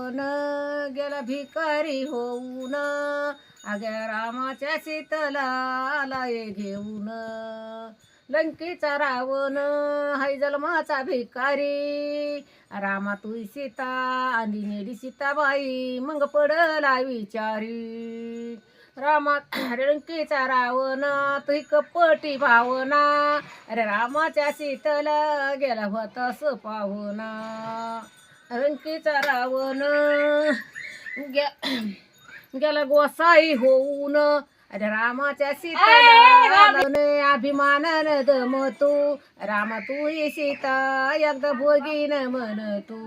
न गेला भिकारी होऊन आग्या रामाच्या सीतला घेऊन. लंकेचा रावण हाय जन्माचा भिकारी. रामा तुई सीता आणि नेली सीताबाई मग पडला विचारी. रामा लंकेचा रावण तुही कपटी भावना. अरे रामाच्या सीतला गेला होतास पाहुना. लंकेचा रावण गे- गेला गोसाई होऊन. अरे रामाच्या सीता अभिमानान दमतो. रामा तू ही सीता एकदा भोगीन म्हण तू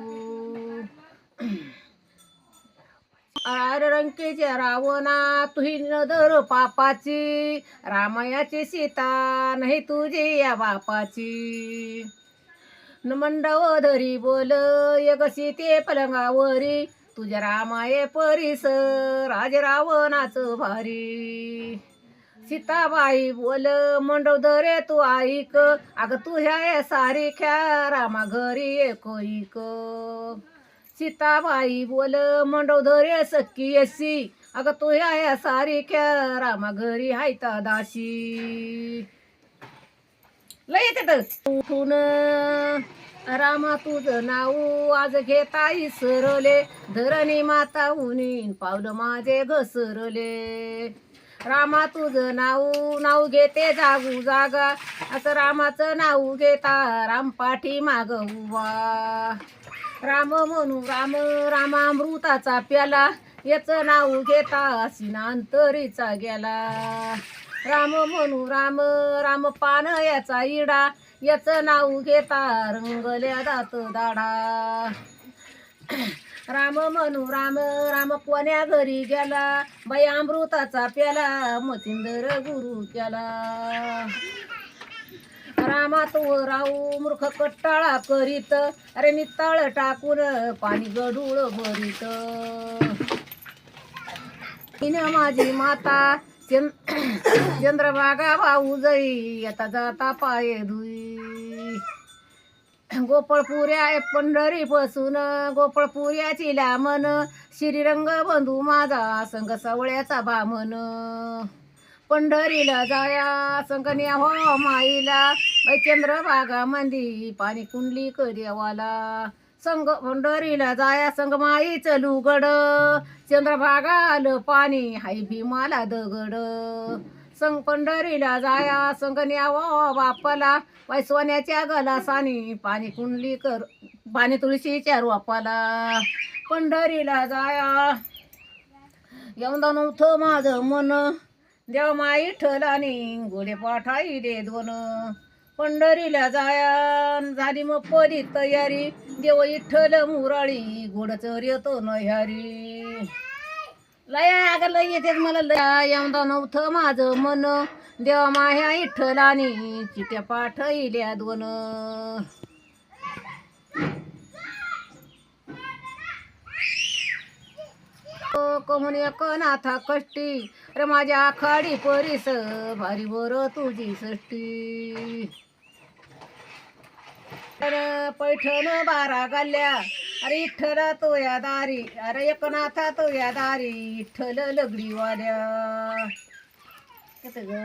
अरे रंकीच्या रावणा तुही नदर पापाची. रामायाची सीता नाही तुझी या बापाची. न मंडवधरी बोल यगसी ते पलंगावरी. तुझ्या रामाये परिस राज रावणाच भारी. सीताबाई बोल मंडवधरे तू ऐक अग तू ह्या सारिख्या रामा घरी एकोईक. सीताबाई बोल मंडवधरे सक्की येसी. अग तू ह्या सारिख्या रामा घरी हायता दाशी लय येते उठून रामा तुझं नाव आज घेता सरले. धरणी माता उनी पावलं माझे घसरले रामा तुझं नाव नाव घेते जागू जागा. असं रामाचं नाव घेता राम पाठी माग उवा राम म्हणू राम रामामृताचा प्याला. याचं नाव घेता सिनांतरीचा गेला. राम म्हणू राम राम पान याचा इडा. याचं नाव घेता रंगल्या जात दाडा. राम म्हणू राम राम कोण्या घरी गेला? बाई अमृताचा प्याला मचिंदर गुरु केला. रामा तो राहू मूर्ख कट्टाळा करीत. अरे नित्ताळ टाकून पाणी गडूळ भरीत. माझी माता चंद्रभागा भाऊ जाई आता जाता पाय धुई. गोपळपुऱ्या पंढरी पासून गोपळपुऱ्याची लामन श्रीरंग बंधू माझा संग सवळ्याचा बामन पंढरीला जाया संग न्या हो माईला. चंद्रभागा मंदी पाणी कुंडली देवाला संग पंढरीला जाया संग माईचं लुगड चंद्रभागा पाणी हाय भीमाला दगड. संग पंढरीला जाया संग न्यावा बापाला. वाय सोन्याच्या गलासानी पाणी कुंडली कर पाणी तुळशीच्या रोपाला. पंढरीला जाया. यंदा नव्हतं माझं मन. देव माई ठलानी गोडे पाठाई दे दोन. पंढरीला जाया झाली मग परी तयारी. देव इठ्ठल मुराळी घोडचर येतो नह्यारी. लय अगं लय येते मला लय. यमदा नव्हतं माझं मन. देवा माह्या इठ्ठलानी चिट्या पाठईल्या दोन. कोमन एक नाथा कष्टी रे माझ्या आखाडी परीस भारी बर तुझी सष्टी. पैठण बारा गाल्या अरे इठ्ठला तो या दारी. अरे एकनाथा तो या दारी. इठ्ठल लगडी वाड्या. कसं ग?